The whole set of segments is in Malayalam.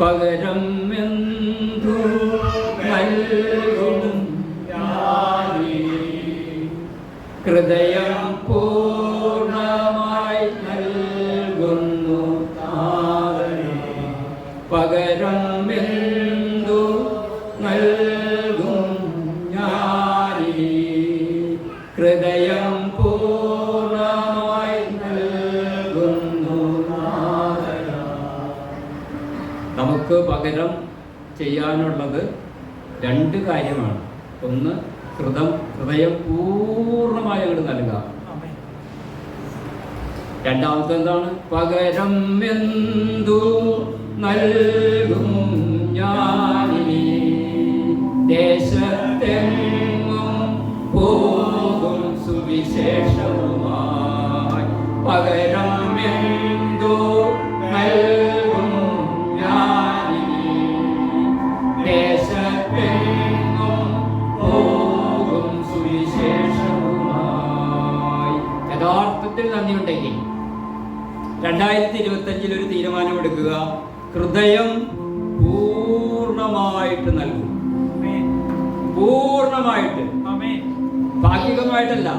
പകരം എന്തു നൽകും? ഹൃദയം പൂർണമായി പകരം ചെയ്യാനുള്ളത് രണ്ട് കാര്യമാണ്. ഒന്ന് ഹൃദം ഹൃദയം പൂർണമായി അങ്ങോട്ട് നൽകുക. രണ്ടാമത്തെ എന്താണ് പകരം എന്തു നൽകും ഞാനിനി? ദേശത്തെങ്ങും പോകും സുവിശേഷവുമായി രണ്ടായിരത്തി ഇരുപത്തഞ്ചിൽ ഒരു തീരുമാനമെടുക്കുക. ഹൃദയം പൂർണമായിട്ട് നൽകും. പൂർണമായിട്ട്. ഭാഗികമായിട്ടല്ല.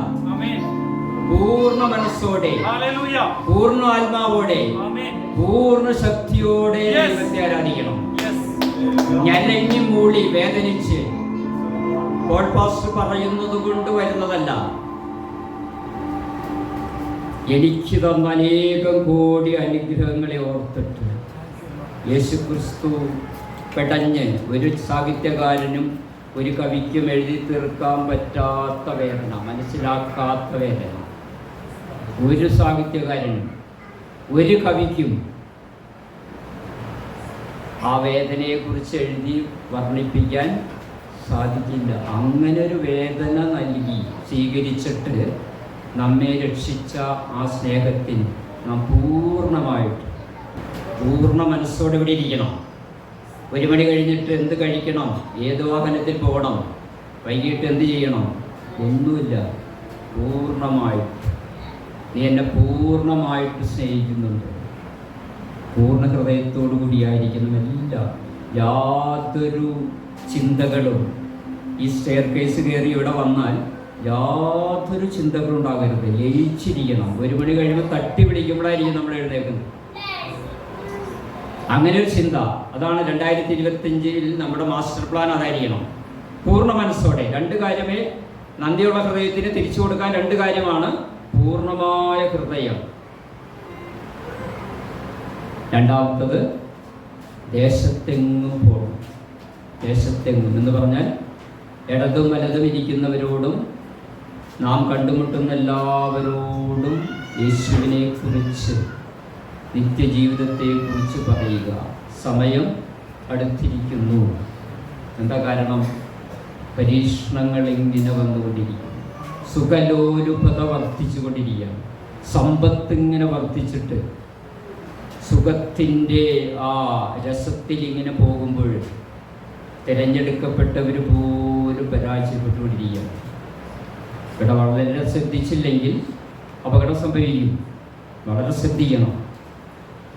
പൂർണ മനസ്സോടെ. പൂർണ ആത്മാവോടെ. പൂർണ ശക്തിയോടെ ദൈവത്തെ ആരാധിക്കണം. ഞരങ്ങി മൂളി വേദനിച്ച്. പറയുന്നത് കൊണ്ട് വരുന്നതല്ല. എനിക്ക് തന്ന അനേകം കോടി അനുഗ്രഹങ്ങളെ ഓർത്തിട്ട് യേശു ക്രിസ്തു പെടഞ്ഞ് ഒരു സാഹിത്യകാരനും ഒരു കവിക്കും എഴുതി തീർക്കാൻ പറ്റാത്ത വേദന മനസ്സിലാക്കാത്ത വേദന. ഒരു സാഹിത്യകാരനും ഒരു കവിക്കും ആ വേദനയെക്കുറിച്ച് എഴുതി വർണിപ്പിക്കാൻ സാധിക്കില്ല. അങ്ങനെ ഒരു വേദന നൽകി സ്വീകരിച്ചിട്ട് നമ്മെ രക്ഷിച്ച ആ സ്നേഹത്തിൽ നാം പൂർണമായിട്ട് പൂർണ മനസ്സോടെ ഇവിടെ ഇരിക്കണം. ഒരു മണി കഴിഞ്ഞിട്ട് എന്ത് കഴിക്കണം? ഏത് വാഹനത്തിൽ പോകണം? വൈകിട്ട് എന്ത് ചെയ്യണം? ഒന്നുമില്ല. പൂർണമായിട്ട്. നീ എന്നെ പൂർണമായിട്ട് സ്നേഹിക്കുന്നുണ്ട്. പൂർണ ഹൃദയത്തോടു കൂടിയായിരിക്കുന്നു എല്ലാം. യാതൊരു ചിന്തകളും ഈ സ്റ്റെയർ കേസ് കയറി ഇവിടെ വന്നാൽ യാതൊരു ചിന്തകളും ഉണ്ടാകരുത്. ലയിച്ചിരിക്കണം. ഒരു മണി കഴിയുമ്പോൾ തട്ടി പിടിക്കുമ്പോഴായിരിക്കും നമ്മൾ എഴുന്നേക്കുന്നത് അങ്ങനെ ഒരു ചിന്ത. അതാണ് രണ്ടായിരത്തി ഇരുപത്തിയഞ്ചിൽ നമ്മുടെ മാസ്റ്റർ പ്ലാൻ അതായിരിക്കണം. പൂർണ മനസ്സോടെ രണ്ട് കാര്യമേ നന്ദിയുള്ള ഹൃദയത്തിന് തിരിച്ചു കൊടുക്കാൻ രണ്ട് കാര്യമാണ് പൂർണമായ ഹൃദയം. രണ്ടാമത്തത് ദേശത്തെങ്ങും പോകണം ദേശത്തെങ്ങും എന്ന് പറഞ്ഞാൽ ഇടതും വലതും ഇരിക്കുന്നവരോടും നാം കണ്ടുമുട്ടുന്ന എല്ലാവരോടും യേശുവിനെ കുറിച്ച് നിത്യജീവിതത്തെക്കുറിച്ച് പറയുക. സമയം അടുത്തിരിക്കുന്നു. എന്താ കാരണം? പരീക്ഷണങ്ങൾ ഇങ്ങനെ വന്നുകൊണ്ടിരിക്കും സുഖലോലുപത വർദ്ധിച്ചുകൊണ്ടിരിക്കുകയാണ്. സമ്പത്ത് ഇങ്ങനെ വർദ്ധിച്ചിട്ട് സുഖത്തിന്റെ ആ രസത്തിൽ ഇങ്ങനെ പോകുമ്പോൾ തിരഞ്ഞെടുക്കപ്പെട്ടവർ പോലും പരാജയപ്പെട്ടുകൊണ്ടിരിക്കുകയാണ്. ഇവിടെ വളരെ ശ്രദ്ധിച്ചില്ലെങ്കിൽ അപകടം സംഭവിക്കും. വളരെ ശ്രദ്ധിക്കണം.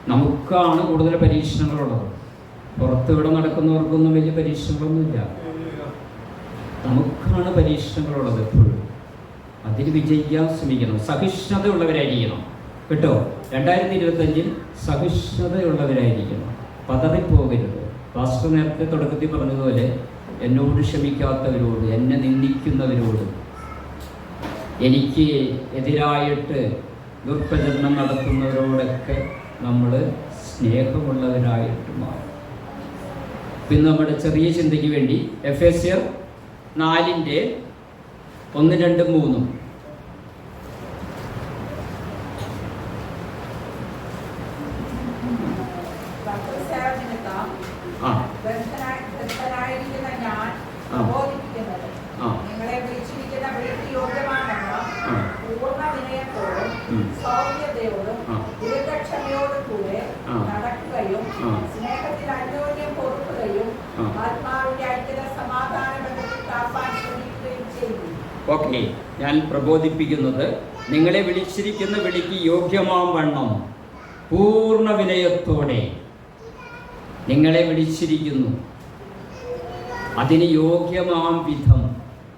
നമുക്കാണ് കൂടുതൽ പരീക്ഷണങ്ങളുള്ളത്. പുറത്ത് ഇവിടെ നടക്കുന്നവർക്കൊന്നും വലിയ പരീക്ഷണങ്ങളൊന്നുമില്ല. നമുക്കാണ് പരീക്ഷണങ്ങളുള്ളത് എപ്പോഴും. അതിൽ വിജയിക്കാൻ ശ്രമിക്കണം. സഹിഷ്ണുതയുള്ളവരായിരിക്കണം. കേട്ടോ? രണ്ടായിരത്തി ഇരുപത്തഞ്ചിൽ സഹിഷ്ണുതയുള്ളവരായിരിക്കണം. പതറിപ്പോകരുത്. പാസ്റ്റർ നേരത്തെ തുടക്കത്തിൽ പറഞ്ഞതുപോലെ എന്നോട് ക്ഷമിക്കാത്തവരോട് എന്നെ നിന്ദിക്കുന്നവരോട് എനിക്ക് എതിരായിട്ട് ദുർപ്രചരണം നടത്തുന്നവരോടൊക്കെ നമ്മൾ സ്നേഹമുള്ളവരായിട്ട് മാറും. പിന്നെ നമ്മുടെ ചെറിയ ചിന്തയ്ക്ക് വേണ്ടി എഫ് എസ് എർ നാലിന്റെ ഒന്ന് രണ്ടും മൂന്നും. ആ. ആ ബദ്ധനായി- ബദ്ധനായിരിക്കുന്ന ഞാൻ ആ. പ്രബോധിപ്പിക്കുന്നത് ആ. നിങ്ങളെ വിളിച്ചിരിക്കുന്ന വിളിക്ക് യോഗ്യമാണെന്ന് ആ. പൂർണ വിനയത്തോടും ഉം. സൗമ്യതയോടും ആ. ദീർഘക്ഷമയോടും കൂടെ ആ. നടക്കുകയും ആ. സ്നേഹത്തിൽ അന്യോന്യം പൊറുക്കുകയും ആ. ആത്മാവിന്റെ ഐക്യത സമാധാന ബന്ധത്തിൽ കാപ്പാൻ ശ്രമിക്കുകയും ചെയ്തു ഓക്കെ ഞാൻ പ്രബോധിപ്പിക്കുന്നത് നിങ്ങളെ വിളിച്ചിരിക്കുന്ന വിളിക്ക് യോഗ്യമാം വണ്ണം. പൂർണ വിനയത്തോടെ നിങ്ങളെ വിളിച്ചിരിക്കുന്നു. അതിന് യോഗ്യമാം വിധം.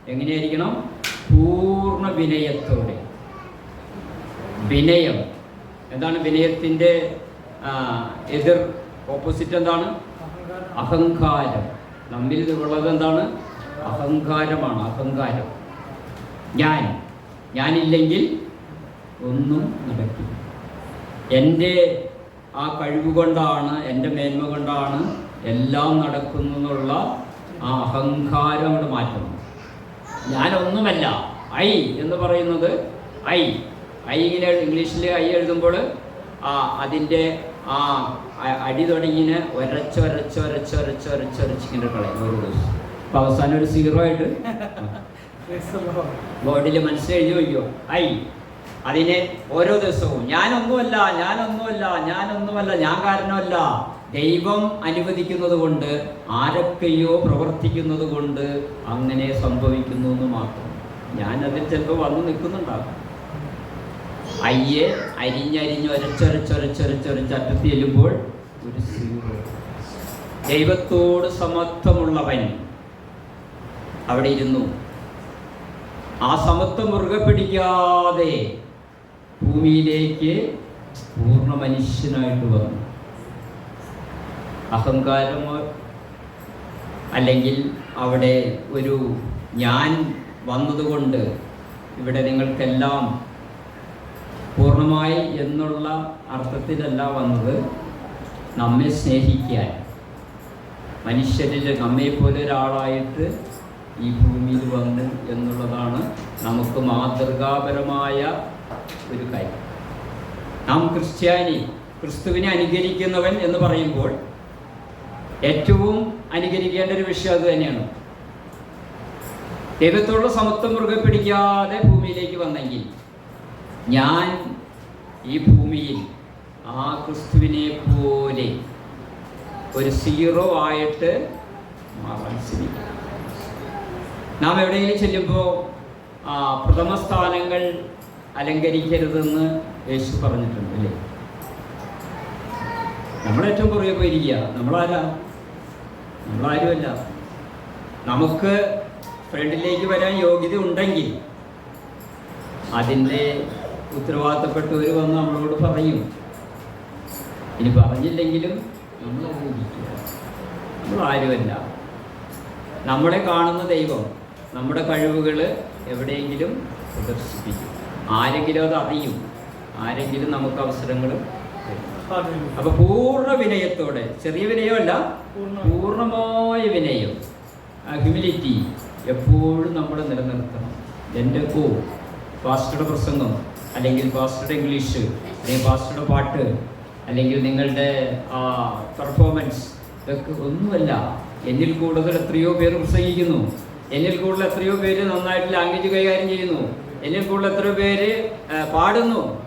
എങ്ങനെയായിരിക്കണം? പൂർണ വിനയത്തോടെ. വിനയം. എന്താണ് വിനയത്തിന്റെ എതിർ ഓപ്പോസിറ്റ് എന്താണ്? അഹങ്കാരം. നമ്മിൽ ഉള്ളത് എന്താണ് അഹങ്കാരമാണ് അഹങ്കാരം. ഞാൻ ഞാനില്ലെങ്കിൽ ഒന്നും നടക്കില്ല. എന്റെ ആ കഴിവ് കൊണ്ടാണ് എന്റെ മേന്മ കൊണ്ടാണ് എല്ലാം നടക്കുന്നു എന്നുള്ള ആ അഹങ്കാരം അവിടെ മാറ്റണം ഞാനൊന്നുമല്ല ഐ എന്ന് പറയുന്നത് ഐ. ഐ ഇങ്ങനെ ഇംഗ്ലീഷിൽ ഐ എഴുതുമ്പോൾ ആ അതിന്റെ ആ അടി തുടങ്ങിന് ഒരച്ച് ഒരച്ച് ഒരച്ച് ഒരച്ച് ഒരച്ച് ഒരച്ച് ഇങ്ങനെ കളയും ഒരു ദിവസം. അവസാനം ഒരു സീറോ ആയിട്ട്. ബോർഡിൽ മനസ്സിലെഴുതി വയ്ക്കോ. ഐ അതിനെ ഓരോ ദിവസവും ഞാനൊന്നുമല്ല ഞാനൊന്നുമല്ല ഞാനൊന്നുമല്ല ഞാൻ കാരണമല്ല. ദൈവം അനുവദിക്കുന്നത് കൊണ്ട് ആരൊക്കെയോ പ്രവർത്തിക്കുന്നത് കൊണ്ട് അങ്ങനെ സംഭവിക്കുന്നു എന്ന് മാത്രം. ഞാനതിൽ ചിലപ്പോൾ വന്ന് നിൽക്കുന്നുണ്ടാകും. അയ്യെ അരിഞ്ഞരിഞ്ഞ് ഒരച്ചൊരച്ചൊരച്ചൊരച്ചൊരച്ച് അറ്റത്ത് ചെല്ലുമ്പോൾ ഒരു സീറോ. ദൈവത്തോട് സമത്വമുള്ളവൻ അവിടെ ഇരുന്നു. ആ സമത്വം മുറുകെ പിടിക്കാതെ ഭൂമിയിലേക്ക് പൂർണ മനുഷ്യനായിട്ട് വന്നു. അഹങ്കാരമോ അല്ലെങ്കിൽ അവിടെ ഒരു ഞാൻ വന്നതുകൊണ്ട് ഇവിടെ നിങ്ങൾക്കെല്ലാം പൂർണമായി എന്നുള്ള അർത്ഥത്തിലല്ല വന്നത്. നമ്മെ സ്നേഹിക്കാൻ. മനുഷ്യരിൽ പോലെ ഒരാളായിട്ട് ഈ ഭൂമിയിൽ വന്നു എന്നുള്ളതാണ് നമുക്ക് മാതൃകാപരമായ ഒരു കാര്യം. നാം ക്രിസ്ത്യാനി ക്രിസ്തുവിനെ അനുകരിക്കുന്നവൻ എന്ന് പറയുമ്പോൾ ഏറ്റവും അനുകരിക്കേണ്ട ഒരു വിഷയം അത് തന്നെയാണ്. ദൈവത്തോടുള്ള സമത്വം മുറുകെ പിടിക്കാതെ ഭൂമിയിലേക്ക് വന്നെങ്കിൽ ഞാൻ ഈ ഭൂമിയിൽ ആ ക്രിസ്തുവിനെ പോലെ ഒരു സീറോ ആയിട്ട് മാറാൻ ശ്രമിക്കണം നാം എവിടെയെങ്കിലും ചെല്ലുമ്പോൾ പ്രഥമ സ്ഥാനങ്ങൾ അലങ്കരിക്കരുതെന്ന് യേശു പറഞ്ഞിട്ടുണ്ട് അല്ലേ? നമ്മളേറ്റവും പുറകെ പോയിരിക്കുക നമ്മളാരാ? നമ്മളാരുമല്ല. നമുക്ക് ഫ്രണ്ടിലേക്ക് വരാൻ യോഗ്യത ഉണ്ടെങ്കിൽ അതിന്റെ ഉത്തരവാദിത്തപ്പെട്ടവർ വന്ന് നമ്മളോട് പറയും. ഇനി പറഞ്ഞില്ലെങ്കിലും നമ്മൾ അറിയിക്കുക നമ്മൾ ആരുമല്ല നമ്മളെ കാണുന്ന ദൈവം നമ്മുടെ കഴിവുകൾ എവിടെയെങ്കിലും പ്രദർശിപ്പിക്കും. ആരെങ്കിലും അത് അറിയും. ആരെങ്കിലും നമുക്ക് അവസരങ്ങൾ അപ്പൊ പൂർണ വിനയത്തോടെ ചെറിയ വിനയമല്ല പൂർണമായ വിനയം ഹ്യൂമിലിറ്റി എപ്പോഴും നമ്മൾ നിലനിർത്തണം. എന്റെ ഓ പാസ്റ്ററുടെ പ്രസംഗം അല്ലെങ്കിൽ പാസ്റ്ററുടെ ഇംഗ്ലീഷ് അല്ലെങ്കിൽ പാസ്റ്ററുടെ പാട്ട് അല്ലെങ്കിൽ നിങ്ങളുടെ ആ പെർഫോമൻസ് ഇതൊക്കെ ഒന്നുമല്ല. എന്നിൽ കൂടുതൽ എത്രയോ പേർ പ്രസംഗിക്കുന്നു. എന്നിൽ കൂടുതൽ എത്രയോ പേര് നന്നായിട്ട് ലാംഗ്വേജ് കൈകാര്യം ചെയ്യുന്നു. എന്നിൽ കൂടുതൽ എത്രയോ പേര് പാടുന്നു.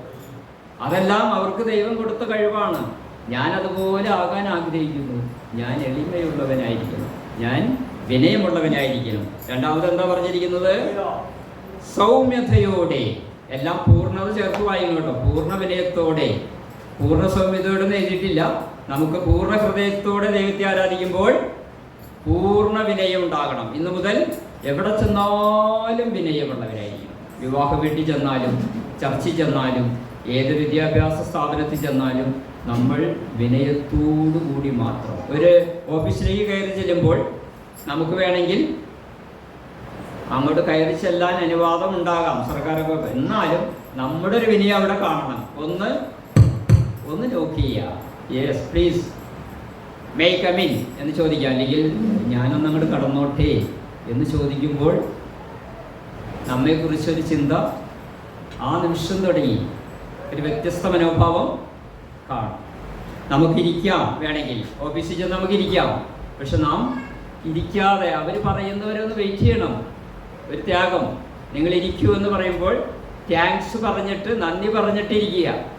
അതെല്ലാം അവർക്ക് ദൈവം കൊടുത്ത കഴിവാണ്. ഞാൻ അതുപോലെ ആകാൻ ആഗ്രഹിക്കുന്നു. ഞാൻ എളിമയുള്ളവനായിരിക്കണം. ഞാൻ വിനയമുള്ളവനായിരിക്കണം. രണ്ടാമത് എന്താ പറഞ്ഞിരിക്കുന്നത്? സൗമ്യതയോടെ. എല്ലാം പൂർണത ചേർത്ത് വായിക്കണം കേട്ടോ. പൂർണ വിനയത്തോടെ. പൂർണ സൗമ്യതയോടെ എഴുതിയിട്ടില്ല. നമുക്ക് പൂർണ ഹൃദയത്തോടെ ദൈവത്തെ ആരാധിക്കുമ്പോൾ പൂർണ വിനയം ഉണ്ടാകണം. ഇന്നു മുതൽ എവിടെ ചെന്നാലും വിനയമുള്ളവരായിരിക്കും. വിവാഹ വീട്ടിൽ ചെന്നാലും ചർച്ചിൽ ചെന്നാലും ഏത് വിദ്യാഭ്യാസ സ്ഥാപനത്തിൽ ചെന്നാലും നമ്മൾ വിനയത്തോടു കൂടി മാത്രം. ഒരു ഓഫീസിലേക്ക് കയറി ചെല്ലുമ്പോൾ നമുക്ക് വേണമെങ്കിൽ അങ്ങോട്ട് കയറി ചെല്ലാൻ അനുവാദം ഉണ്ടാകാം. സർക്കാരൊക്കെ എന്നാലും നമ്മുടെ ഒരു വിനയം അവിടെ കാണണം. ഒന്ന് ഒന്ന് നോക്കിയാ yes please may come in എന്ന് ചോദിക്കാം. അല്ലെങ്കിൽ ഞാനൊന്ന് അങ്ങോട്ട് കടന്നോട്ടെ എന്ന് ചോദിക്കുമ്പോൾ നമ്മെക്കുറിച്ചൊരു ചിന്ത ആ നിമിഷം തുടങ്ങി ഒരു വ്യത്യസ്ത മനോഭാവം കാണും. നമുക്കിരിക്കാം വേണമെങ്കിൽ. ഓഫീസിൽ ചെന്ന് നമുക്കിരിക്കാം പക്ഷെ നാം ഇരിക്കാതെ അവർ പറയുന്നവരെ ഒന്ന് വെയിറ്റ് ചെയ്യണം. ഒരു ത്യാഗം. നിങ്ങൾ ഇരിക്കൂ എന്ന് പറയുമ്പോൾ താങ്ക്സ് പറഞ്ഞിട്ട് നന്ദി പറഞ്ഞിട്ട് ഇരിക്കുക